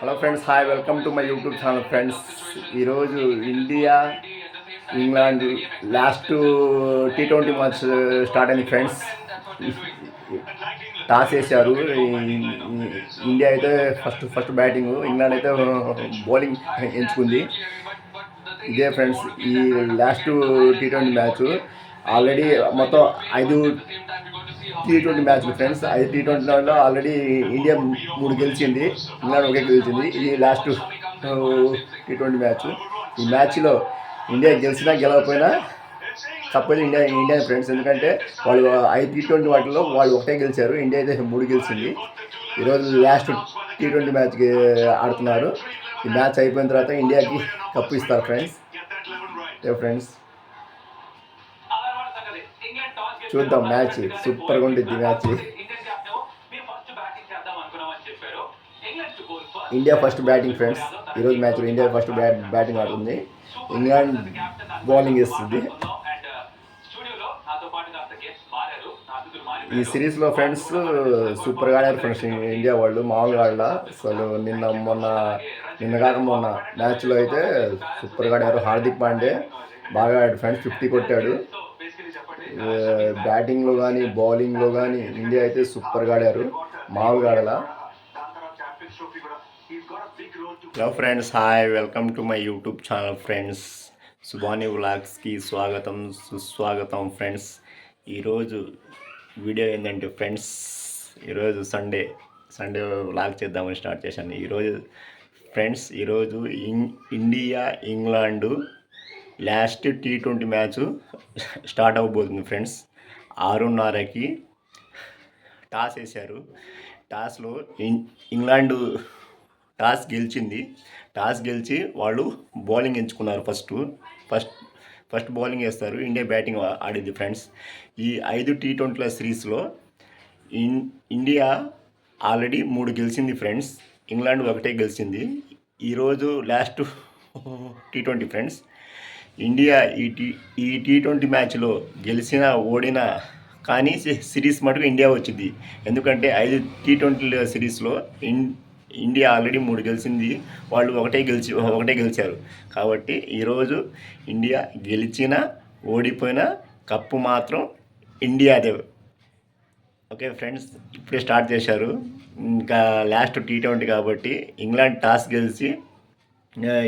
Hello friends hi welcome to my YouTube channel friends ఈరోజు India England last T twenty match start అయింది friends toss వేసారు India అయితే first first batting England అయితే bowling ఎంచుకుంది. ఇదే friends ఈ last T twenty match already మొత్తం ఐదు టీ ట్వంటీ మ్యాచ్లు ఫ్రెండ్స్ ఐదు టీ ట్వంటీలో ఆల్రెడీ ఇండియా మూడు గెలిచింది. ఇంగ్లాండ్ ఒకే గెలిచింది. ఇది లాస్ట్ టీ ట్వంటీ మ్యాచ్ ఈ మ్యాచ్లో ఇండియా గెలిచినా గెలవకపోయినా తప్పదు ఇండియా ఇండియా ఫ్రెండ్స్ ఎందుకంటే వాళ్ళు ఐదు టీ ట్వంటీ వాటిలో వాళ్ళు ఒకటే గెలిచారు. ఇండియా అయితే మూడు గెలిచింది. ఈరోజు లాస్ట్ టీ ట్వంటీ మ్యాచ్కి ఆడుతున్నారు. ఈ మ్యాచ్ అయిపోయిన తర్వాత ఇండియాకి కప్పు ఇస్తారు ఫ్రెండ్స్ ఫ్రెండ్స్ చూద్దాం మ్యాచ్. సూపర్గా ఉంటుంది match. India first batting friends. ఈరోజు మ్యాచ్లో ఇండియా ఫస్ట్ బ్యాట్ బ్యాటింగ్ ఆడుతుంది. ఇంగ్లాండ్ బౌలింగ్ వేస్తుంది. ఈ సిరీస్లో ఫ్రెండ్స్ సూపర్గా ఆడారు ఫ్రెండ్స్ ఇండియా వాళ్ళు. మామూలుగా ఆడాల. అసలు నిన్న మొన్న నిన్న కాక మొన్న మ్యాచ్లో అయితే సూపర్గా ఆడారు. హార్దిక్ పాండే బాగా ఆడాడు ఫ్రెండ్స్. ఫిఫ్టీ కొట్టాడు. బ్యాటింగ్లో కానీ బౌలింగ్లో కానీ ఇండియా అయితే సూపర్గా ఆడారు. మామూలుగా ఆడాల. Hello friends hi welcome to my YouTube channel friends. Subhani వ్లాగ్స్కి స్వాగతం సుస్వాగతం ఫ్రెండ్స్. ఈరోజు వీడియో ఏంటంటే ఫ్రెండ్స్ ఈరోజు సండే సండే వ్లాగ్ చేద్దామని స్టార్ట్ చేశాను. ఈరోజు ఫ్రెండ్స్ ఈరోజు ఇం India England last T twenty match start అవ్వబోతుంది ఫ్రెండ్స్. ఆరున్నరకి టాస్ వేశారు. టాస్లో ఇం- ఇంగ్లాండ్ టాస్ గెలిచింది. టాస్ గెలిచి వాళ్ళు బౌలింగ్ ఎంచుకున్నారు ఫస్ట్. ఫస్ట్ ఫస్ట్ బౌలింగ్ వేస్తారు. ఇండియా బ్యాటింగ్ ఆడింది ఫ్రెండ్స్. ఈ ఐదు టీ ట్వంటీల సిరీస్లో ఇన్ ఇండియా ఆల్రెడీ మూడు గెలిచింది ఫ్రెండ్స్. ఇంగ్లాండ్ ఒకటే గెలిచింది. ఈరోజు last T twenty friends. India ఈ టీ ఈ టీ ట్వంటీ మ్యాచ్లో గెలిచినా ఓడినా కానీ సి- సిరీస్ మటుకు ఇండియా వచ్చింది. ఎందుకంటే ఐదు టీ ట్వంటీ సిరీస్లో ఇన్ ఇండియా ఆల్రెడీ మూడు గెలిచింది. వాళ్ళు ఒకటే గెలిచి ఒకటే గెలిచారు. కాబట్టి ఈరోజు ఇండియా గెలిచినా ఓడిపోయినా కప్పు మాత్రం ఇండియాదే. ఓకే ఫ్రెండ్స్ ఇప్పుడే స్టార్ట్ చేశారు. ఇంకా లాస్ట్ టీ ట్వంటీ కాబట్టి ఇంగ్లాండ్ టాస్ గెలిచి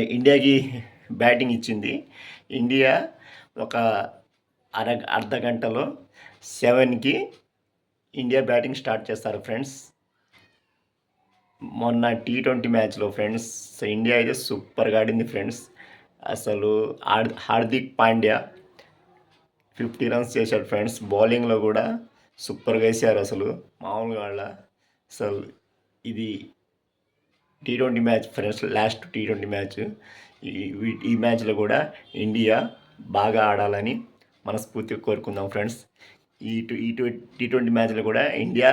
ఇండియాకి బ్యాటింగ్ ఇచ్చింది. ఇండియా ఒక అర అర్ధ గంటలో సెవెన్కి ఇండియా బ్యాటింగ్ స్టార్ట్ చేస్తారు ఫ్రెండ్స్. మొన్న టీ ట్వంటీ మ్యాచ్లో ఫ్రెండ్స్ ఇండియా అయితే సూపర్గా ఆడింది ఫ్రెండ్స్. అసలు హార్- హార్దిక్ పాండ్యా ఫిఫ్టీ రన్స్ చేశాడు ఫ్రెండ్స్. బౌలింగ్లో కూడా సూపర్గా వేసారు అసలు. మామూలుగా వాళ్ళ అసలు ఇది T twenty match friends last T twenty match. ఈ ఈ మ్యాచ్లో కూడా ఇండియా బాగా ఆడాలని మనస్ఫూర్తిగా కోరుకుందాం ఫ్రెండ్స్. ఈ ఈ టీ ట్వంటీ మ్యాచ్లో కూడా ఇండియా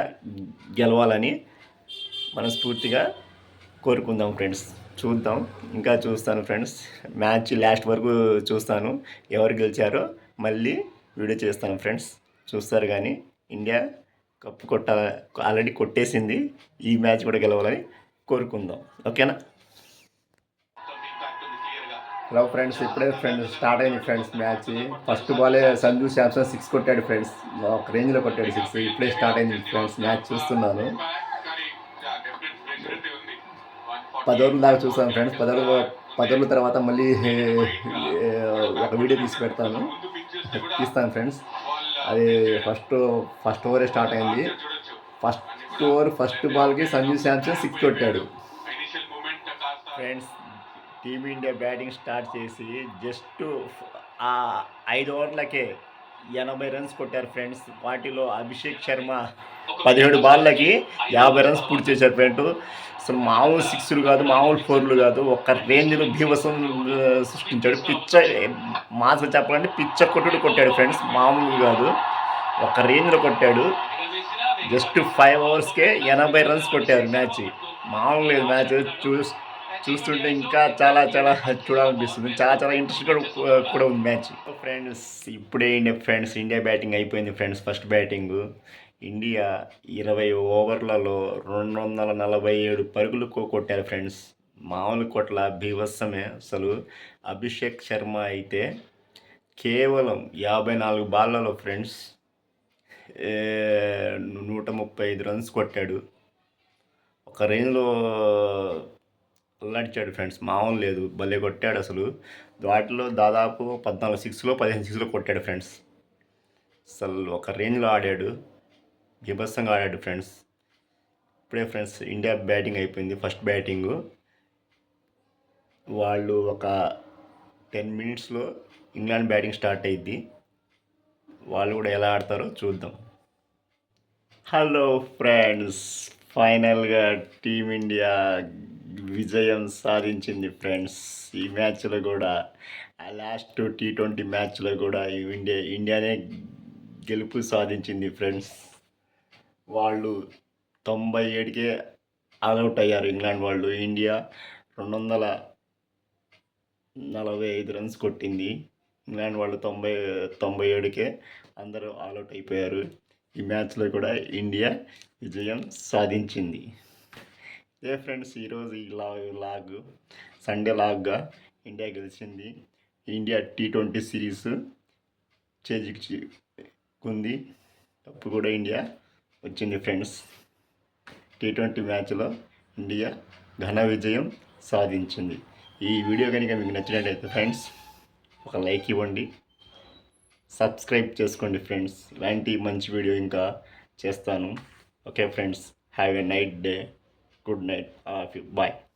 గెలవాలని మనస్ఫూర్తిగా కోరుకుందాం ఫ్రెండ్స్. చూద్దాం ఇంకా చూస్తాను ఫ్రెండ్స్. మ్యాచ్ లాస్ట్ వరకు చూస్తాను ఎవరు గెలిచారో మళ్ళీ వీడియో చేస్తాను ఫ్రెండ్స్. చూస్తారు కానీ ఇండియా కప్పు కొట్ట ఆల్రెడీ కొట్టేసింది ఈ మ్యాచ్ కూడా గెలవాలని కోరుకుందాం. ఓకేనా? హలో ఫ్రెండ్స్ ఇప్పుడే ఫ్రెండ్స్ స్టార్ట్ అయింది ఫ్రెండ్స్ మ్యాచ్ ఫస్ట్ బాలే సంజు శాంసన్ సిక్స్ కొట్టాడు ఫ్రెండ్స్ ఒక రేంజ్లో కొట్టాడు సిక్స్ ఇప్పుడే స్టార్ట్ అయింది ఫ్రెండ్స్ మ్యాచ్ చూస్తున్నాను. పదోళ్ళ పది దాకా చూస్తాను ఫ్రెండ్స్ పది పదోళ్ళ తర్వాత మళ్ళీ ఒక వీడియో తీసి పెడతాను. తీస్తాను ఫ్రెండ్స్ అది ఫస్ట్ ఫస్ట్ ఓవరే స్టార్ట్ అయింది. ఫస్ట్ ఓవర్ ఫస్ట్ బాల్కి సంజు శాంసన్ సిక్స్ కొట్టాడు. Friends team India batting start చేసి జస్ట్ ఆ ఐదు ఓవర్లకే ఎనభై రన్స్ కొట్టారు ఫ్రెండ్స్. వాటిలో అభిషేక్ శర్మ పదిహేడు బాళ్ళకి యాభై రన్స్ పూర్తి చేశారు ఫ్రెండ్. అసలు మామూలు సిక్స్లు కాదు మామూలు ఫోర్లు కాదు. ఒక రేంజ్లో భీవసం సృష్టించాడు. పిచ్చ మాస చెప్పాలంటే పిచ్చ కొట్టుడు కొట్టాడు ఫ్రెండ్స్. మామూలు కాదు. ఒక రేంజ్లో కొట్టాడు. జస్ట్ ఫైవ్ అవర్స్కే ఎనభై రన్స్ కొట్టారు మ్యాచ్. మామూలు లేదు మ్యాచ్. చూ చూస్తుంటే ఇంకా చాలా చాలా చూడాలనిపిస్తుంది. చాలా చాలా ఇంట్రెస్ట్ కూడా uh, కూడా ఉంది మ్యాచ్. ఫ్రెండ్స్ ఇప్పుడే ఇండియా ఫ్రెండ్స్ ఇండియా బ్యాటింగ్ అయిపోయింది ఫ్రెండ్స్ ఫస్ట్ బ్యాటింగ్. ఇండియా ఇరవై ఓవర్లలో రెండు వందల నలభై ఏడు పరుగులు కొట్టారు ఫ్రెండ్స్. మామూలు కొట్ల బీభత్సమే అసలు. అభిషేక్ శర్మ అయితే కేవలం యాభై నాలుగు బాళ్ళలో ఫ్రెండ్స్ నూట ముప్పై ఐదు రన్స్ కొట్టాడు. ఒక రేంజ్లో అల్లాడిచాడు ఫ్రెండ్స్ మామూలు లేదు. భలే కొట్టాడు అసలు. వాటిలో దాదాపు పద్నాలుగు సిక్స్లో పదిహేను సిక్స్లో కొట్టాడు ఫ్రెండ్స్ అసలు ఒక రేంజ్లో ఆడాడు. బీభత్సంగా ఆడాడు ఫ్రెండ్స్ ఇప్పుడే ఫ్రెండ్స్ ఇండియా బ్యాటింగ్ అయిపోయింది. ఫస్ట్ బ్యాటింగ్ వాళ్ళు ఒక టెన్ మినిట్స్లో ఇంగ్లాండ్ బ్యాటింగ్ స్టార్ట్ అయింది వాళ్ళు కూడా ఎలా ఆడతారో చూద్దాం. హలో ఫ్రెండ్స్ ఫైనల్గా టీమిండియా విజయం సాధించింది ఫ్రెండ్స్. ఈ మ్యాచ్లో కూడా ఆ లాస్ట్ టీ ట్వంటీ మ్యాచ్లో కూడా ఇండియా ఇండియానే గెలుపు సాధించింది ఫ్రెండ్స్. వాళ్ళు తొంభై ఏడుకే ఆల్అవుట్ అయ్యారు ఇంగ్లాండ్ వాళ్ళు. ఇండియా రెండు వందల నలభై ఐదు రన్స్ కొట్టింది. ఇంగ్లాండ్ వాళ్ళు తొంభై తొంభై ఏడుకే అందరూ ఆల్అవుట్ అయిపోయారు. ఈ మ్యాచ్లో కూడా ఇండియా విజయం సాధించింది. ఏ ఫ్రెండ్స్ ఈరోజు ఈ లాగ్ లాగ్ సండే లాగ్గా ఇండియా గెలిచింది. ఇండియా టీ ట్వంటీ సిరీస్ చేజిక్కుంది అప్పుడు కూడా ఇండియా వచ్చింది ఫ్రెండ్స్. టీ ట్వంటీ మ్యాచ్లో ఇండియా ఘన విజయం సాధించింది. ఈ వీడియో కనుక మీకు నచ్చినట్టయితే ఫ్రెండ్స్ ఒక లైక్ ఇవ్వండి. సబ్స్క్రైబ్ చేసుకోండి ఫ్రెండ్స్. ఇలాంటి మంచి వీడియో ఇంకా చేస్తాను. Okay friends have a night day. good night uh, all you bye.